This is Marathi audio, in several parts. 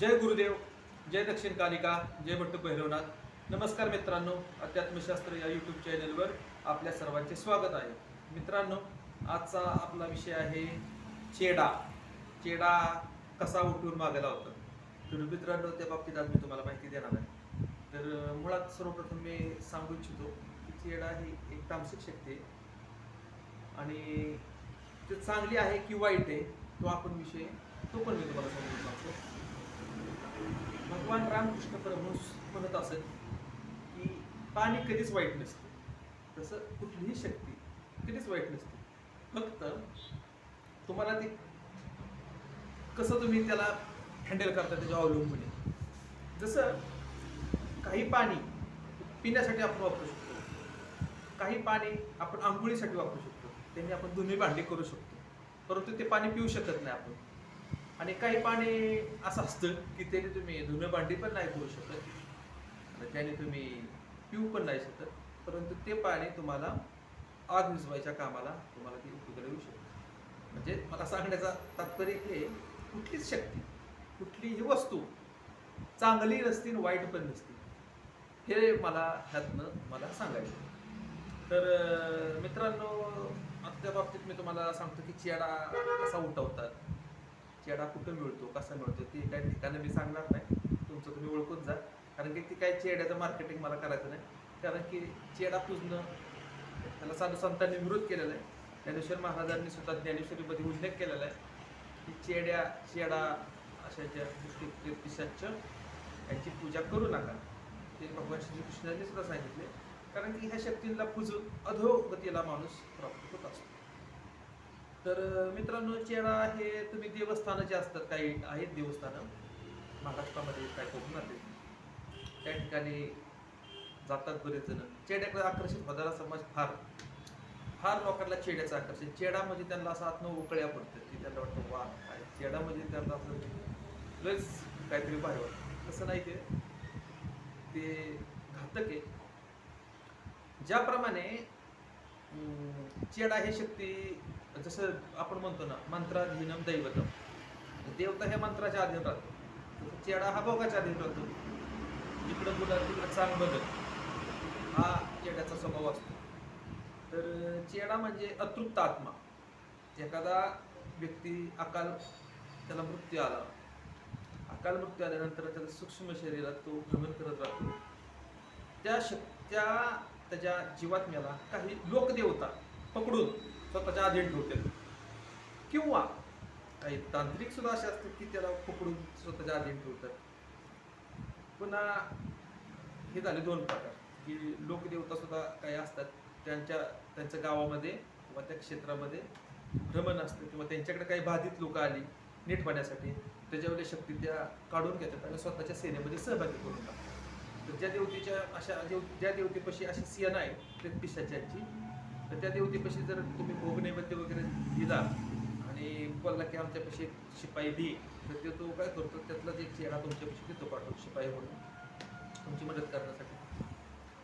जय गुरुदेव जय दक्षिण कालिका जय भट्ट भैरवनाथ. नमस्कार मित्रांनो अध्यात्मशास्त्र या यूट्यूब चॅनलवर आपल्या सर्वांचे स्वागत आहे. मित्रांनो आजचा आपला विषय आहे चेडा. चेडा कसा उठून मागायला होता? तर मित्रांनो त्या बाबतीत आज मी तुम्हाला माहिती देणार आहे. तर मुळात सर्वप्रथम मी सांगू इच्छितो की चेडा ही एक तामसिक शक्ती आहे. आणि ते चांगली आहे की वाईट आहे तो आपण विषय तो पण मी तुम्हाला सांगू सांगतो भगवान रामकृष्ण परमहंस म्हणत असत की पाणी कधीच वाईट नसते. तसं कुठलीही शक्ती कधीच वाईट नसते. फक्त तुम्हाला ते कसं तुम्ही त्याला हँडल करता त्याच्या अवलंबून. आहे जसं काही पाणी पिण्यासाठी आपण वापरू शकतो. काही पाणी आपण आंघोळीसाठी वापरू शकतो. त्यांनी आपण दोन्ही भांडी करू शकतो. परंतु ते पाणी पिऊ शकत नाही आपण. आणि काही पाणी असं असतं की त्याने तुम्ही धुणं भांडी पण नाही करू शकत. आणि त्याने तुम्ही पिऊ पण नाही शकत. परंतु ते पाणी तुम्हाला आग मिसवायच्या कामाला तुम्हाला ते उपयोगाला येऊ शकतं. म्हणजे मला सांगण्याचा तात्पर्य हे कुठलीच शक्ती कुठलीही वस्तू चांगली नसती आणि वाईट पण नसती. हे मला ह्यातनं मला सांगायचं तर मित्रांनो त्या बाबतीत मी तुम्हाला सांगतो की चेडा कसा उठवतात. चेडा कुठं मिळतो कसा मिळतो ते काही ठिकाणं मी सांगणार नाही. तुमचं तुम्ही ओळखून जा. कारण की ती काय चेड्याचं मार्केटिंग मला करायचं नाही. कारण की चेडा पूजणं त्याला साधू संतांनी विरोध केलेला आहे. ज्ञानेश्वर महाराजांनी सुद्धा ज्ञानेश्वरीमध्ये उल्लेख केलेला आहे. की चेड्या चेडा अशा ज्या गोष्टी पिशाच यांची पूजा करू नका. ते भगवान श्रीकृष्णांनी सुद्धा सांगितले कारण की ह्या शक्तींना पूजून अधोगतीला माणूस प्राप्त होत असतो. तर मित्रांनो चेडा हे तुम्ही देवस्थानं जे असतात. काही आहेत देवस्थानं. महाराष्ट्रामध्ये काय कोकणात त्या ठिकाणी जातात बरेच जण चेड्याकडे आकर्षित होणारा समाज फार. फार लोकांना चेड्याचं आकर्षण. चेडा म्हणजे त्यांना असं आतनं उकळ्या पडतात की त्यांना वाटतं वा काय चेडा म्हणजे त्यांना असं लयच काहीतरी बाहेर वाटतं. तसं नाही ते. ते घातक आहे. ज्याप्रमाणे चेडा ही शक्ती जसं आपण म्हणतो ना मंत्राधीनम दैवतम. देवता हे मंत्राच्या अधीन राहतो. चेडा हा भोगाच्या अधीन राहतो. जिकडं मुलं तिकडं चांग बघत हा चेड्याचा स्वभाव असतो. तर चेडा म्हणजे अतृप्त आत्मा. एखादा व्यक्ती अकाल त्याला मृत्यू आला. अकाल मृत्यू आल्यानंतर त्याला सूक्ष्म शरीरात तो भ्रमण करत राहतो. त्या शक त्या त्याच्या जीवात्म्याला काही लोकदेवता पकडून स्वतःच्या अधीन ठेवतात किंवा काही तांत्रिक सुद्धा असे असतात की त्याला पकडून स्वतःच्या अधीन ठेवतात. पुन्हा हे झाले दोन प्रकार. की लोकदेवता सुद्धा काही असतात त्यांच्या त्यांच्या गावामध्ये किंवा त्या क्षेत्रामध्ये भ्रमण असतं किंवा त्यांच्याकडे काही बाधित लोक आली नीट पाण्यासाठी त्याच्यावर शक्ती त्या काढून घेतात आणि स्वतःच्या सेनेमध्ये सहभागी करून टाकतात. तर ज्या देवतेच्या अशा देव ज्या देवतेपाशी अशी सेना आहे त्या पिशाच्यांची तर त्या देवतेपाशी जर तुम्ही भोग नैवेद्य वगैरे दिला आणि बोलला की आमच्यापाशी शिपाई दे तर ते तो काय करतो? त्यातलाच एक चेहरा तुमच्यापाशी देतो पाठवतो शिपाई म्हणून तुमची मदत करण्यासाठी.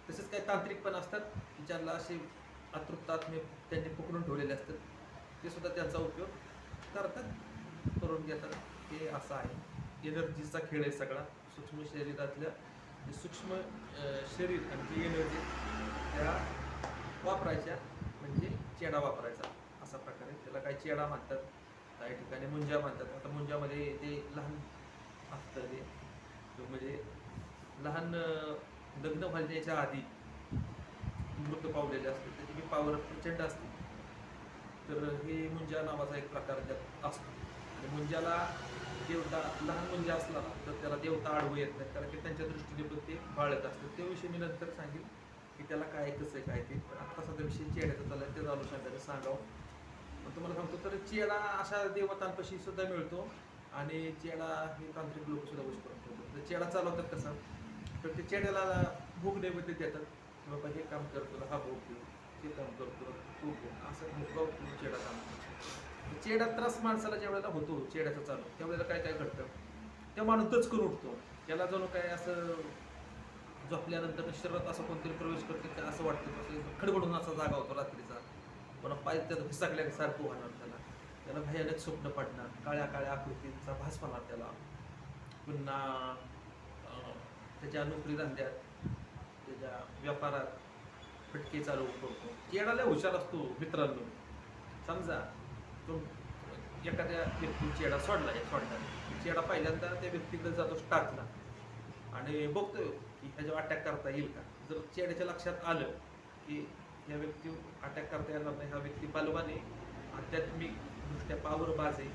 तसेच काही तांत्रिक पण असतात की ज्यांना असे आतृप्तात्मे त्यांनी पकडून ठेवलेले असतात. ते सुद्धा त्यांचा उपयोग करतात करून घेतात. हे असं आहे. एनर्जीचा खेळ आहे सगळा. सूक्ष्म शरीरातल्या सूक्ष्म शरीर आणि जी एनर्जी त्या वापरायच्या. चेडा वापरायचा असा प्रकार. आहे त्याला काही चेडा म्हणतात काही ठिकाणी मुंजा म्हणतात. आता मुंजामध्ये ते लहान असतं ते. तो म्हणजे लहान लग्न व्हायच्या आधी मृत पावलेले असते. त्याची की पावर प्रचंड असते. तर हे मुंजा नावाचा एक प्रकार त्यात असतो. आणि मुंजाला देवता लहान मुंजा असला ना तर त्याला देवता आडवू येत नाही कारण की त्यांच्या दृष्टीने पण ते बाळत असतं त्याविषयी मी नंतर सांगेन की त्याला काय कसं आहे काय ते. पण चालू सध्या सांगावं. मग तुम्हाला सांगतो तर चेडा अशा देवतांपाशी सुद्धा मिळतो आणि चेडा हे तांत्रिक लोक सुद्धा गोष्ट करतो तर चेडा चालवतात कसं तर ते चेड्याला भूक नैवेद्य देतात की बाबा हे काम करतो हा भोग देऊ हे काम करतो तो भोग असं भोगाव चेडा काम करतो चेडा त्रास माणसाला ज्या वेळेला होतो चेड्याचा चालू त्यावेळेला काय काय घडतं? त्या माणूस दचकून उठतो. त्याला जणू काय असं झोपल्यानंतर शरीरात असं कोणतरी प्रवेश करते असं वाटतं खडबडून असा जागा होतो रात्रीचा. पुन्हा पाहिजे त्यात फिसाकल्यासारखं होणार त्याला. त्याला भयानक स्वप्न पडणार. काळ्या काळ्या आकृतींचा भास होणार त्याला. पुन्हा त्याच्या नोकरी धंद्यात त्याच्या व्यापारात फटके चालू करतो चेडा लय हुशार असतो मित्रांनो. समजा तो एखाद्या व्यक्ती चेडा सोडला एक सोडला चेडा पहिल्यांदा त्या व्यक्तीकडे जातो टाकला. आणि बघतोय की ह्याच्यावर अटॅक करता येईल का? जर चेड्याच्या लक्षात आलं की ह्या व्यक्ती अटॅक करता येणार नाही. हा व्यक्ती बलवान आहे. आध्यात्मिक दृष्ट्या पावर बाज आहे.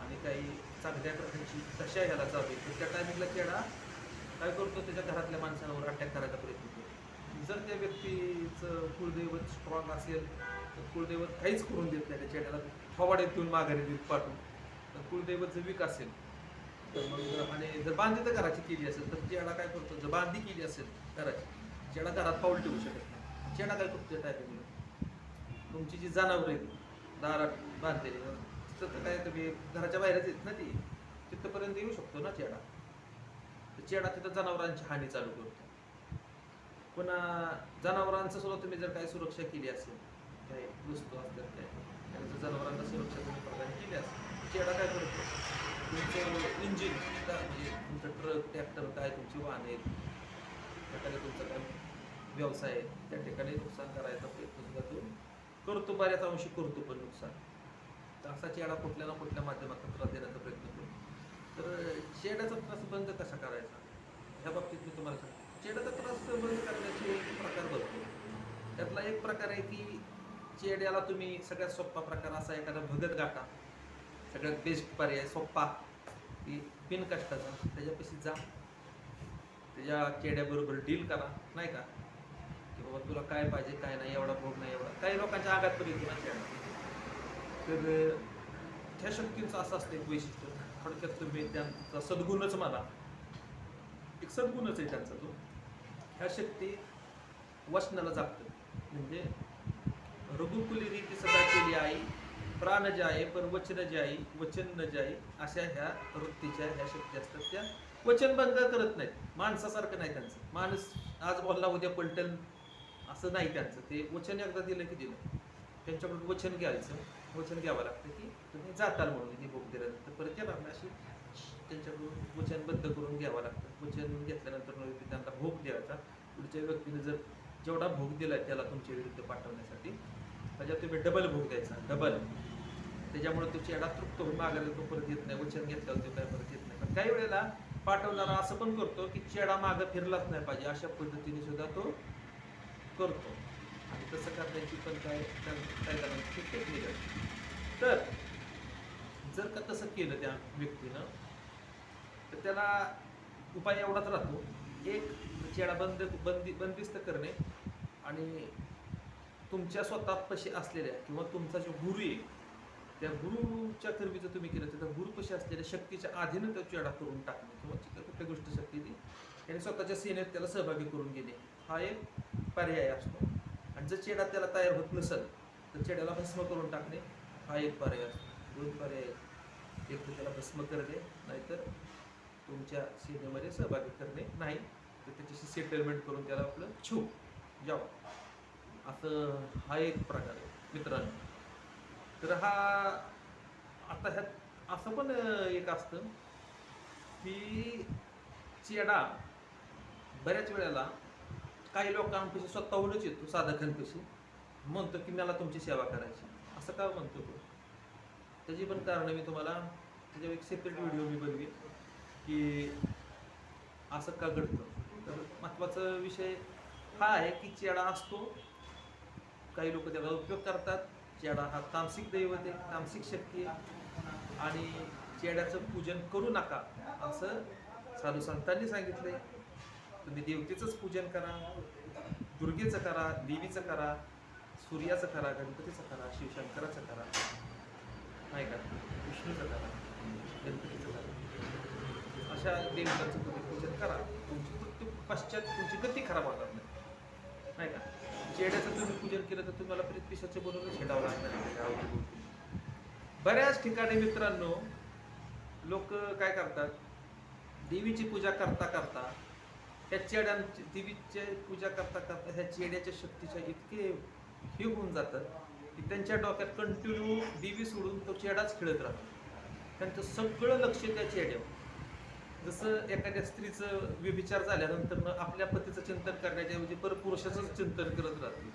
आणि काही चांगल्या प्रकारची दशा ह्याला चालू आहे. तर त्या टायमिंगला चेडा काय करतो? त्याच्या घरातल्या माणसांवर अटॅक करायचा प्रयत्न करतो. जर त्या व्यक्तीचं कुलदैवत स्ट्रॉंग असेल तर कुलदैवत काहीच करून देत नाही. त्या चेड्याला फवाड्यात देऊन माघारी देत पाठवून. तर कुलदैवत जर वीक असेल तर मग आणि जर बांधी तर घराची केली असेल तर चेडा काय करतो? जर बांधी केली असेल घराची चेडा घरात पाऊल ठेवू शकत नाही. चेडा काय तुमच्या त्या तुमची जी जनावर आहेत दारात बांधलेली तिथं तर काय तुम्ही घराच्या बाहेरच येत ना ती. तिथपर्यंत येऊ शकतो ना चेडा. तर चेडा तिथं जनावरांची हानी चालू करतो. पुन्हा जनावरांचं सुद्धा तुम्ही जर काही सुरक्षा केली असेल काही वस्तू असतात काय त्यांचं जनावरांना सुरक्षा तुम्ही प्रदान केली असेल चेडा काय करतो? तुमचं इंजिन म्हणजे तुमचं ट्रक ट्रॅक्टर काय तुमची वाहन आहेत त्याकडे तुमचं काय व्यवसाय आहे. त्या ठिकाणी नुकसान करायचा प्रयत्न सुद्धा तो करतो बऱ्याच अंशी करतो पण नुकसान. तर असा चेडा कुठल्या ना कुठल्या माध्यमातून त्रास देण्याचा प्रयत्न करतो तर चेड्याचा त्रास बंद कसा करायचा? ह्या बाबतीत मी तुम्हाला सांगतो. चेड्याचा त्रास बंद करण्याचे एक प्रकार बघतो. त्यातला एक प्रकार आहे की चेड्याला तुम्ही सगळ्यात सोप्पा प्रकार असा एखादा भगत गाठा. सगळ्यात बेस्ट पर्याय सोप्पा. की बिनकष्टाचा त्याच्यापाशी जा. त्याच्या चेड्याबरोबर डील करा. नाही का? बाबा तुला काय पाहिजे काय नाही एवढा भोग नाही एवढा. काही लोकांच्या आघात पण येतो तर त्या ह्या शक्तींचं असं असतं एक वैशिष्ट्य. थोडक्यात तुम्ही त्यांचा सद्गुणच म्हणा एक सद्गुणच आहे त्यांचा तो. ह्या शक्ती वचनाला जागतं म्हणजे रघुकुली रीती सदा केली आई प्राण जे आहे पण वचन जे आई वचन न जे आई अशा ह्या वृत्तीच्या ह्या शक्ती असतात. त्या वचनभंग करत नाहीत. माणसासारखं नाही त्यांचं. माणूस आज बोलला उद्या पलटल असं नाही त्यांचं. ते वचन एकदा दिलं की दिलं. त्यांच्याकडून वचन घ्यायचं. वचन घ्यावं लागतं की तुम्ही जाताल म्हणून ती भोग दिल्यानंतर परत येणार अशी त्यांच्याकडून वचनबद्ध करून घ्यावं लागतं. वचन घेतल्यानंतर मग त्यांना भोग द्यायचा. पुढच्या व्यक्तीने जर जेवढा भोग दिलाय त्याला तुमच्या विरुद्ध पाठवण्यासाठी त्याच्यात तुम्ही डबल भोग द्यायचा. डबल त्याच्यामुळे तो चेडा तृप्त होऊन मागायला तो परत येत नाही. वचन घेतल्यावर तो काय परत येत नाही. पण काही वेळेला पाठवणारा असं पण करतो की चेडा मागं फिरलाच नाही पाहिजे. अशा पद्धतीने सुद्धा तो करतो. आणि तसं करण्याची पण काय काय करण्याची टेक्निक असते तर जर का तसं केलं त्या व्यक्तीनं तर त्याला उपाय एवढाच राहतो. एक चेडा बंद बंदी बंदिस्त करणे आणि तुमच्या स्वतः पशी असलेल्या किंवा तुमचा जो गुरु आहे त्या गुरुच्या कर्मीचं तुम्ही केलं तर त्या गुरुपाशी असलेल्या शक्तीच्या आधीनं त्या चेडा करून टाकणे किंवा कुठल्या गोष्ट शक्ती ती त्याने स्वतःच्या सेनेत त्याला सहभागी करून घेणे. हा एक. पर्याय असतो. आणि जर चेडा त्याला तयार होत नसेल तर चेड्याला भस्म करून टाकणे हा एक पर्याय असतो. दोन पर्याय एक तर त्याला भस्म करणे नाहीतर तुमच्या सेनेमध्ये सहभागी करणे नाही तर त्याच्याशी सेटलमेंट करून त्याला आपलं छू जाव असं हा एक प्रकार आहे मित्रांनो. तर हा आता ह्यात असं पण एक असतं की चेडा बऱ्याच वेळेला काही लोकांपेक्षा स्वतःहूनच येतो साधकांपेक्षा म्हणतो की मला तुमची सेवा करायची असं का म्हणतो तो? त्याची पण कारणं मी तुम्हाला त्याच्या एक सेपरेट व्हिडिओ मी बनवी की असं का घडतं? तर महत्त्वाचा विषय हा आहे की चेडा असतो काही लोक त्याला उपयोग करतात. चेडा हा तामसिक दैवत आहे तामसिक शक्ती आहे. आणि चेड्याचं पूजन करू नका असं साधू संतांनी सांगितलंय. तुम्ही देवतेचंच पूजन करा दुर्गेचं करा देवीचं करा सूर्याचं करा गणपतीचं करा शिवशंकराचं करा. नाही का? विष्णूचं करा गणपतीचं करा. अशा देवतांचं तुम्ही पूजन करा. तुमची मृत्यू पश्चात तुमची गती खराब होणार नाही. नाही का? चेड्याचं तुम्ही पूजन केलं तर तुम्हाला प्रितपिशाचं पिशाचे बरोबर छेडावं लागणार बऱ्याच ठिकाणी मित्रांनो लोक काय करतात? देवीची पूजा करता करता ह्या चेड्यांची देवीची पूजा करता करता ह्या चेड्याच्या शक्तीच्या इतके हे होऊन जातात की त्यांच्या डोक्यात कंटिन्यू देवी सोडून तो चेडाच खेळत राहतो. त्यांचं सगळं लक्ष त्या चेड्यावर. जसं एखाद्या स्त्रीचं व्यभिचार झाल्यानंतर आपल्या पतीचं चिंतन करण्याच्या म्हणजे पर चिंतन करत राहते.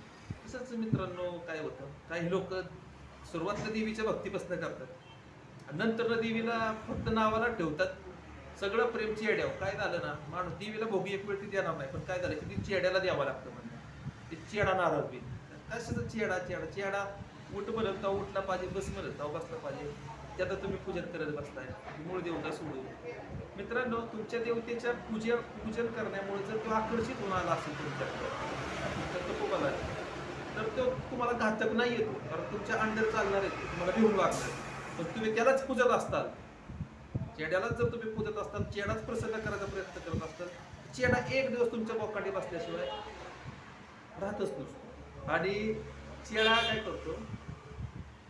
तसंच मित्रांनो काय होतं? काही लोक सुरुवातीला देवीच्या भक्तीपासून करतात. नंतर देवीला फक्त नावाला ठेवतात. सगळं प्रेम चेड्याव काय झालं ना माणूस देवीला भोगी एक वेळ ती देणार नाही पण काय झालं की ती चेड्याला द्यावं लागतं म्हणजे ते चेडा नारळ बी कशाचा चेडा? चेडा चेडा उठ म्हणत उठला पाहिजे बस म्हणत बसला पाहिजे. त्यात तुम्ही पूजन करत बसताय मूळ देवता सोडून. मित्रांनो तुमच्या देवतेच्या पूजा पूजन करण्यामुळे जर तो आकर्षित होऊन आला असेल तुमच्याकडे तो तपोबला तर तो तुम्हाला घातक नाही येतो कारण तुमच्या अंडर चालणार आहे तुम्हाला भिवून लागणार पण तुम्ही त्यालाच पूजत असताल. चेड्यालाच जर तुम्ही पुजत असताल चेडाच प्रसन्न करायचा प्रयत्न करत असताल चेडा एक दिवस तुमच्या बोकाटी बसल्याशिवाय राहतच नसतो. आणि चेडा काय करतो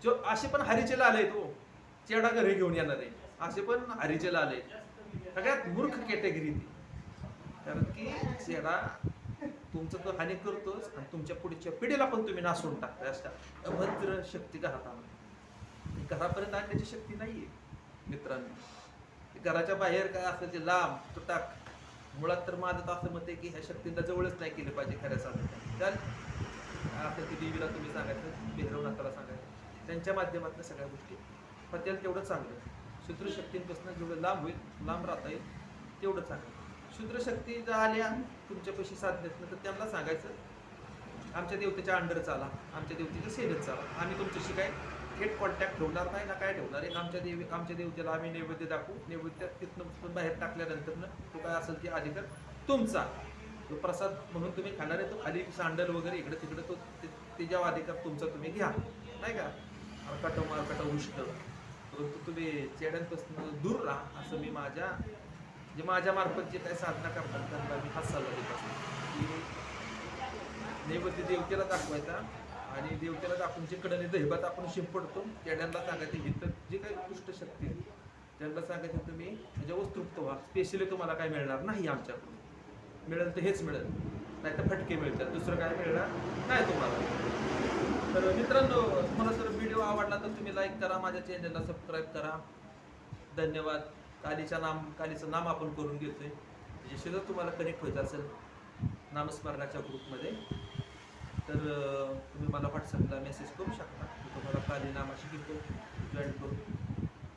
जो असे पण हरिचेला आले तो हो, चेडा घरी घेऊन येणार आहे. असे पण हरिचेला आले सगळ्यात मूर्ख कॅटेगरी ती. कारण की चेडा तुमचं तो हानी करतोच आणि तुमच्या पुढच्या पिढीला पण तुम्ही नासून टाकताय अशा अभद्र शक्ती घरात आणून. घरापर्यंत आणण्याची शक्ती नाहीये मित्रांनो. घराच्या बाहेर काय असेल ते लांब तुटाक मुळात तर माझं तर असं मत आहे की ह्या शक्तींना जवळच नाही केलं पाहिजे खऱ्या साधन तर आता ती देवीला तुम्ही सांगायचं भैरवनाथाला सांगायचं. त्यांच्या माध्यमातून सगळ्या गोष्टी. पण तेवढं चांगलं शूद्र शक्तींपासून जेवढं लांब होईल लांब राहता येईल तेवढं चांगलं शूद्रशक्ती जर आल्या तुमच्यापाशी साधण्यात तर त्यांना सांगायचं. आमच्या देवतेच्या अंडर चाला आमच्या देवतेच्या सेवेत चाला. आम्ही तुमच्याशी काय थेट कॉन्टॅक्ट ठेवणार नाही ना काय ठेवणार? एक आमच्या देवी आमच्या देवतेला आम्ही नैवेद्य दाखवू. नैवेद्य तिथनं बाहेर टाकल्यानंतर तो काय असेल ते अधिकार तुमचा. तो प्रसाद म्हणून तुम्ही खाणार आहे तो खाली सांडल वगैरे इकडे तिकडे तो ते- अधिकार तुमचा तुम्ही घ्या. नाही का? अरकाट मारकाट उष्ट परंतु तुम्ही चेड्यांपासून दूर राहा असं मी माझ्या जे माझ्या मार्फत जे काही साधना करतात त्यांना मी हा सल्ला देत असतो की नैवेद्य देवतेला दाखवायचा. आणि देवतेला दाखवून जिकडे कडने दहिबात आपण शिंपडतो. चेड्यांना सांगायचं इथं जे काही दुष्ट शक्ती त्यांना सांगायचं तुम्ही त्याच्यावर तृप्त व्हा स्पेशली तुम्हाला काय मिळणार नाही आमच्याकडून. मिळेल तर हेच मिळेल. नाही तर फटके मिळतात. दुसरं काय मिळणार नाही तुम्हाला. तर मित्रांनो तुम्हाला जर व्हिडिओ आवडला तर तुम्ही लाईक करा माझ्या चॅनलला सबस्क्राईब करा. धन्यवाद. कालीच्या नाम कालीचं नाम आपण करून घेतोय. ज्याशी जर तुम्हाला कनेक्ट व्हायचं असेल नामस्मरणाच्या ग्रुपमध्ये तर तुम्ही मला व्हॉट्सअपला मेसेज करू शकता. मी तुम्हाला काली नामाशी घेतो जॉईन करू.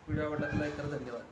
व्हिडिओ आवडला तर लाईक करा. धन्यवाद.